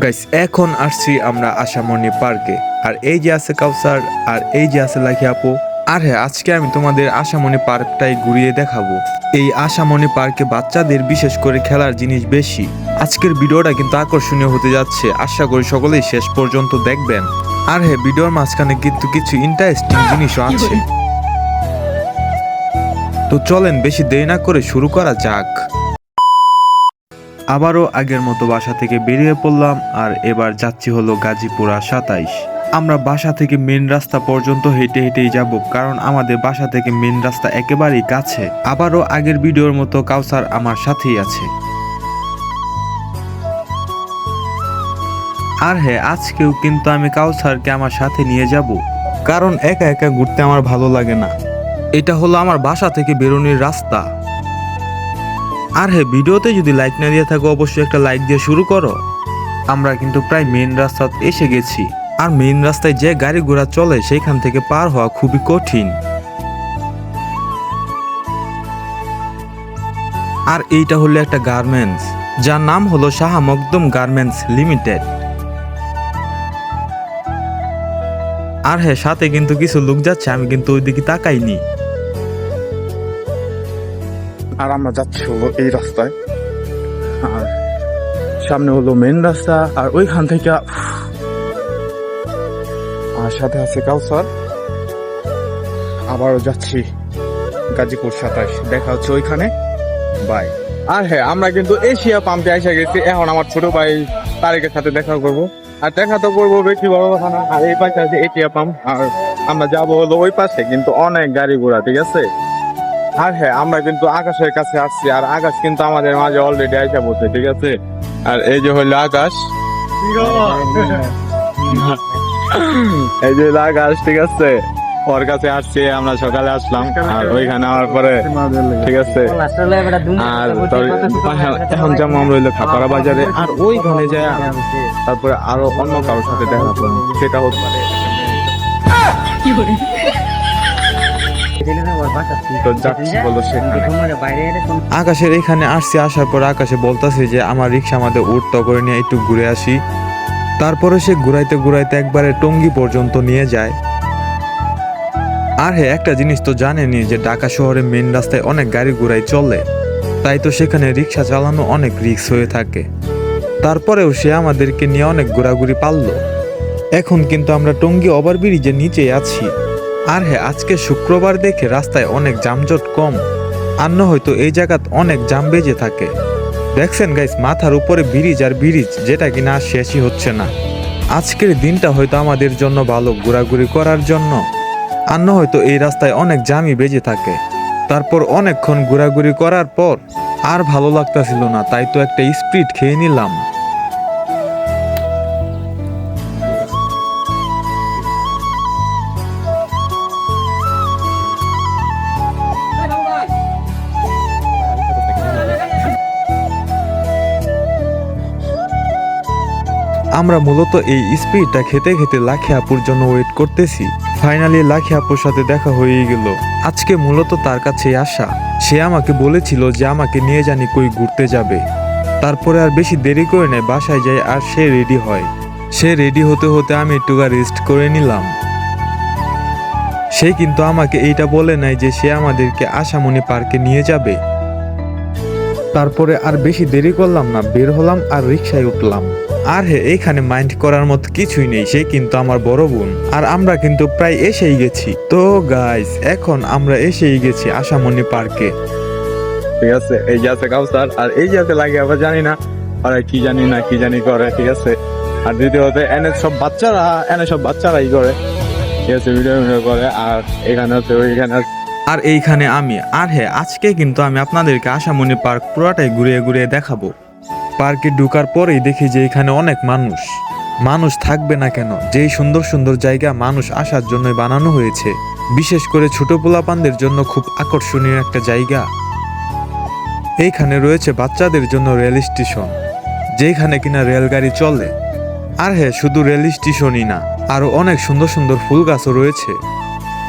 Guys এখন আসছি আমরা আশামণি পার্কে। আর এই যে আছে কাউসার, আর এই যে আছে লাখি আপু। আর হ্যাঁ আজকে আমি তোমাদের আশামণি পার্কটাই ঘুরিয়ে দেখাবো। এই আশামণি পার্কে বাচ্চাদের বিশেষ করে খেলার জিনিস বেশি। আজকের ভিডিওটা কিন্তু আকর্ষণীয় হতে যাচ্ছে। আশা করি সকলেই শেষ পর্যন্ত দেখবেন। আর হ্যাঁ ভিডিওর মাঝখানে কিন্তু কিছু ইন্টারেস্টিং জিনিসও আছে। তো চলেন, বেশি দেরি না করে শুরু করা যাক। আবারও আগের মতো বাসা থেকে বেরিয়ে পড়লাম আর এবার যাচ্ছি হলো গাজীপুরা সাতাইশ। আমরা বাসা থেকে মেন রাস্তা পর্যন্ত হেঁটে হেঁটেই যাব কারণ আমাদের বাসা থেকে মেন রাস্তা একেবারেই কাছে। আবারও আগের ভিডিওর মতো কাউসার আমার সাথেই আছে। আর হ্যাঁ আজকেও কিন্তু আমি কাউসারকে আমার সাথে নিয়ে যাব। কারণ একা একা ঘুরতে আমার ভালো লাগে না। এটা হলো আমার বাসা থেকে বেরোনোর রাস্তা। আর হ্যাঁ ভিডিওতে যদি লাইক না দিয়ে থাকো, অবশ্যই একটা লাইক দিয়ে শুরু করো। আমরা কিন্তু প্রায় মেন রাস্তা এসে গেছি। আর মেন রাস্তায় যে গাড়ি ঘোড়া চলে, সেইখান থেকে পার হওয়া খুবই কঠিন। আর এইটা হলো একটা গার্মেন্টস যার নাম হলো শাহ মকদম গার্মেন্টস লিমিটেড আর হ্যাঁ সাথে কিন্তু কিছু লোক যাচ্ছে, আমি কিন্তু ওইদিকে তাকাইনি। আর আমরা যাচ্ছি হলো এই রাস্তায়। আর সামনে হলো মেন রাস্তা, আর ওইখান থেকে আর সাথে আছে কাউসার আবারও যাচ্ছি গাজীপুর সাতাশ। দেখা হচ্ছে ওইখানে। বাই আর হ্যাঁ আমরা কিন্তু এশিয়া পাম্পে এসে গেছি। এখন আমার ছোট ভাই তারেকের সাথে দেখা করব। আর দেখা তো করব বেশি বড় কথা না। আর এই পাশে আছে এশিয়া পাম্প। আর আমরা যাব হলো ওই পাশে, কিন্তু অনেক গাড়ি ঘোড়া, ঠিক আছে? আর হ্যাঁ আমরা কিন্তু আকাশের কাছে আসছি, আর আকাশ কিন্তু আমাদের মাঝে অলরেডি আইসা বলছে ঠিক আছে? আর এই যে হইল আকাশ। এই যে আকাশ, ঠিক আছে? ওর কাছে আসছি, আমরা সকালে আসলাম, আর ওইখানে আওয়ার পরে, ঠিক আছে? আর এখন যেমন আমরা হইল খাপাড়া বাজারে, আর ওইখানে যায় তারপরে আরও অন্য কারোর সাথে দেখা করব, সেটা হতে পারে। আকাশের এখানে আসছি, আসার পর আকাশে বলতাছে যে আমার রিক্সা আমাদের উঠতে করে নিয়ে একটু ঘুরে আসি। তারপরে সে ঘুরাইতে ঘুরাইতে একবারে টঙ্গি পর্যন্ত নিয়ে যায়। আর হ্যাঁ একটা জিনিস তো জানেনি যে ঢাকা শহরে মেন রাস্তায় অনেক গাড়ি ঘোড়াই চলে। তাই তো সেখানে রিক্সা চালানো অনেক রিক্স হয়ে থাকে। তারপরেও সে আমাদেরকে নিয়ে অনেক ঘোরাঘুরি পারল। এখন কিন্তু আমরা টঙ্গী ওভারব্রিজের নিচে আছি। আর হ্যাঁ আজকে শুক্রবার দেখে রাস্তায় অনেক যানজট কম। না হয়তো এই জায়গাত অনেক জাম বেজে থাকে। দেখছেন গাইস মাথার উপরে ব্রিজ আর ব্রিজ, যেটা কিনা শেষই হচ্ছে না। আজকের দিনটা হয়তো আমাদের জন্য ভালো ঘোরাঘুরি করার জন্য। না হয়তো এই রাস্তায় অনেক জামই বেজে থাকে। তারপর অনেকক্ষণ ঘোরাঘুরি করার পর আর ভালো লাগতাছিল না, তাই তো একটা স্পিড খেয়ে নিলাম। আমরা মূলত এই স্পিডটা খেতে খেতে লাখি আপুর জন্য ওয়েট করতেছি। ফাইনালি লাখি আপুর সাথে দেখা হয়ে গেল। আজকে মূলত তার কাছে আসা। সে আমাকে বলেছিল যে আমাকে নিয়ে জানি কই ঘুরতে যাবে। তারপরে আর বেশি দেরি করে নেয়, বাসায় যায় আর সে রেডি হয়। সে রেডি হতে হতে আমি একটুকা রেস্ট করে নিলাম। সে কিন্তু আমাকে এইটা বলে নাই যে সে আমাদেরকে আশামণি পার্কে নিয়ে যাবে। তারপরে আর বেশি দেরি করলাম না, বের হলাম আর রিক্সায় উঠলাম। আর হে, এখানে মাইন্ড করার মতো কিছুই নেই, সে কিন্তু আমার বড় বোন। আর আমরা কিন্তু প্রায় এসেই গেছি। তো গাইস এখন আমরা এসেই গেছি আশামণি পার্কে। ঠিক আছে, এই যে আছে কাউসার, আর এই যে আছে লাগে আবার জানি না। আর, কি জানি না, কি জানি করে, ঠিক আছে। আর দ্বিতীয়ত, এনে সব বাচ্চারা, এনে সব বাচ্চারাই করে। ঠিক আছে ভিডিও ভিডিও করে, আর এখানে হচ্ছে ওইখানে আর এইখানে আমি। আর হ্যাঁ আজকে কিন্তু আমি আপনাদেরকে আশামণি পার্ক পুরাটাই ঘুরিয়ে ঘুরিয়ে দেখাবো। পার্কে ঢুকার পরেই দেখি যে এখানে অনেক মানুষ। মানুষ থাকবে না কেন? যেই সুন্দর সুন্দর জায়গা মানুষ আসার জন্য বানানো হয়েছে। বিশেষ করে ছোট পোলাপানদের জন্য খুব আকর্ষণীয় একটা জায়গা। এইখানে রয়েছে বাচ্চাদের জন্য রেল স্টেশন, যেখানে কিনা রেলগাড়ি চলে। আর হ্যাঁ শুধু রেল স্টেশনই না, আরও অনেক সুন্দর সুন্দর ফুল গাছও রয়েছে।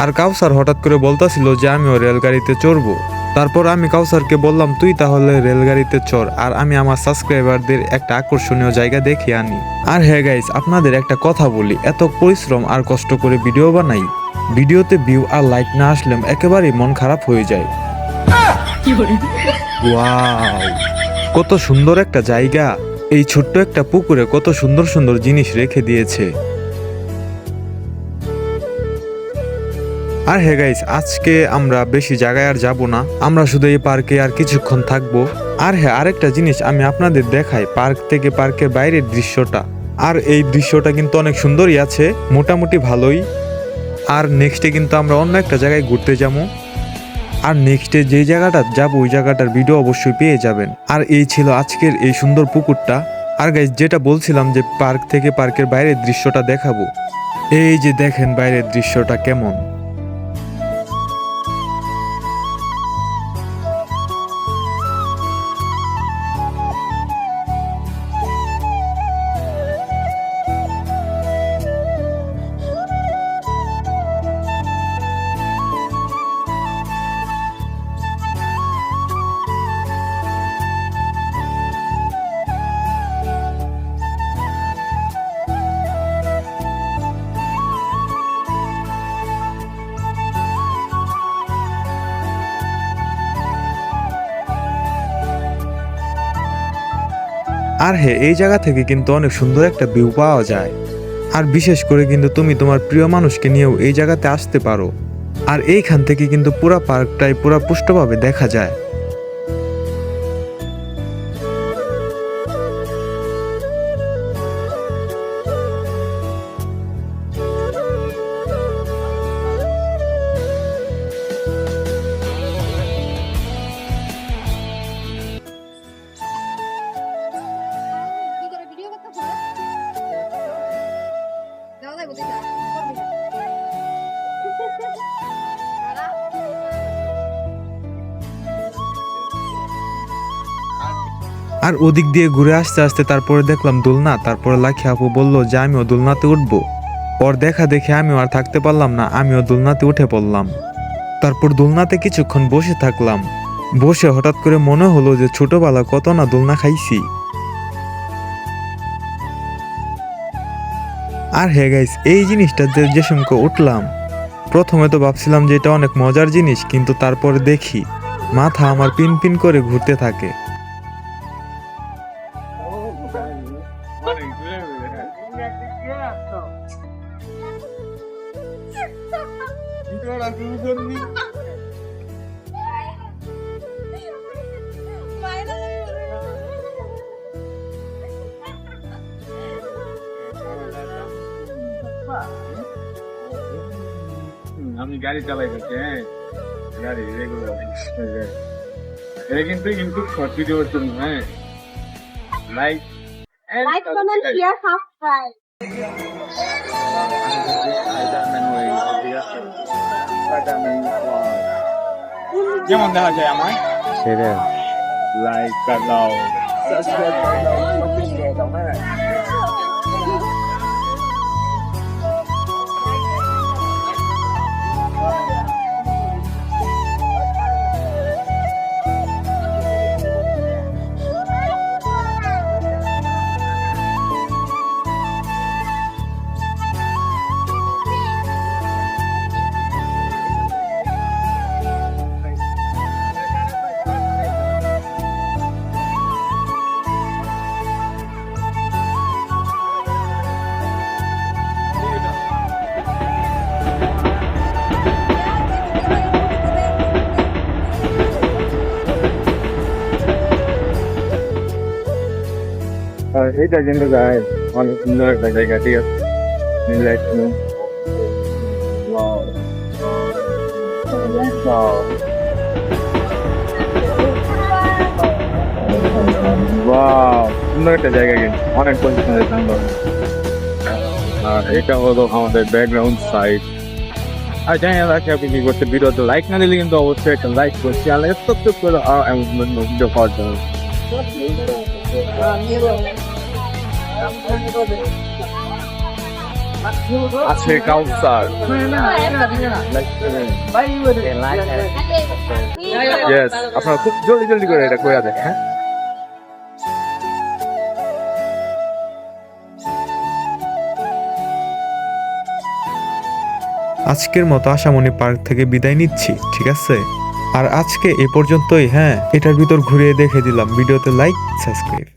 আর কাউসার হঠাৎ করে বলতাছিল যে আমিও রেলগাড়িতে চড়বো। তারপর আমি কাউসারকে বললাম, তুই তাহলে রেলগাড়িতে চড়, আর আমি আমার সাবস্ক্রাইবারদের একটা আকর্ষণীয় জায়গা দেখে আনি। আর হ্যাঁ গাইস আপনাদের একটা কথা বলি, এত পরিশ্রম আর কষ্ট করে ভিডিও বানাই, ভিডিওতে ভিউ আর লাইক না আসলে একেবারেই মন খারাপ হয়ে যায়। কত সুন্দর একটা জায়গা, এই ছোট্ট একটা পুকুরে কত সুন্দর সুন্দর জিনিস রেখে দিয়েছে। আর হ্যাঁ গাইস আজকে আমরা বেশি জায়গায় আর যাব না। আমরা শুধু এই পার্কে আর কিছুক্ষণ থাকব। আর হ্যাঁ আরেকটা জিনিস আমি আপনাদের দেখাই পার্ক থেকে পার্কের বাইরের দৃশ্যটা। আর এই দৃশ্যটা কিন্তু অনেক সুন্দরই আছে, মোটামুটি ভালোই। আর নেক্সটে কিন্তু আমরা অন্য একটা জায়গায় ঘুরতে যাব। আর নেক্সটে যে জায়গাটা যাব, ওই জায়গাটার ভিডিও অবশ্যই পেয়ে যাবেন। আর এই ছিল আজকের এই সুন্দর পুকুরটা। আর গাইজ যেটা বলছিলাম যে পার্ক থেকে পার্কের বাইরের দৃশ্যটা দেখাবো। এই যে দেখেন বাইরের দৃশ্যটা কেমন। আর হ্যাঁ এই জায়গা থেকে কিন্তু অনেক সুন্দর একটা ভিউ পাওয়া যায়। আর বিশেষ করে কিন্তু তুমি তোমার প্রিয় মানুষকে নিয়েও এই জায়গাতে আসতে পারো। আর এইখান থেকে কিন্তু পুরো পার্কটাই পুরা পুষ্টভাবে দেখা যায়। আর ওদিক দিয়ে ঘুরে আসতে আসতে তারপরে দেখলাম দোলনা, তারপরে লাখি আপু বলল যে আমিও দোলনাতে উঠবো। ওর দেখা দেখে আমিও আর থাকতে পারলাম না, আমিও দোলনাতে উঠে পড়লাম। তারপর দোলনাতে কিছুক্ষণ বসে থাকলাম। বসে হঠাৎ করে মনে হলো যে ছোটবেলা কত না দোলনা খাইছি। আর হে গাইস এই জিনিসটা যে যে সময় উঠলাম। প্রথমে তো ভাবছিলাম যে এটা অনেক মজার জিনিস, কিন্তু তারপরে দেখি, মাথা আমার পিন পিন করে ঘুরতে থাকে। আমি গাড়ি চালাই করছি হ্যাঁ গাড়ি রেগুলার এটা কিন্তু কিন্তু শর্ট ভিডিওর জন্য হ্যাঁ like like comment share subscribe যেমন দেখা যায় আমার সেটা লাইক দাও সাবস্ক্রাইব দাও এটা কিন্তু যায় অনেক সুন্দর একটা জায়গা, ঠিক আছে? সুন্দর একটা জায়গা কিন্তু। অনেক পছন্দের সুন্দর। আর এটা হলো আমাদের ব্যাকগ্রাউন্ড সাইড আর জানি না রাখি আপনি কি করতে ভিডিওতে লাইক না দিলে কিন্তু অবশ্যই একটা লাইক করছি। আর সাবস্ক্রাইব করে আর এমন ভিডিও পাওয়ার জন্য। আছে আপনারা খুব জলদি জলদি করে এটা করে হ্যাঁ? আজকের মতো আশামণি পার্ক থেকে বিদায় নিচ্ছি, ঠিক আছে? আর আজকে এ পর্যন্তই হ্যাঁ? এটার ভিতর ঘুরিয়ে দেখে দিলাম। ভিডিওতে লাইক সাবস্ক্রাইব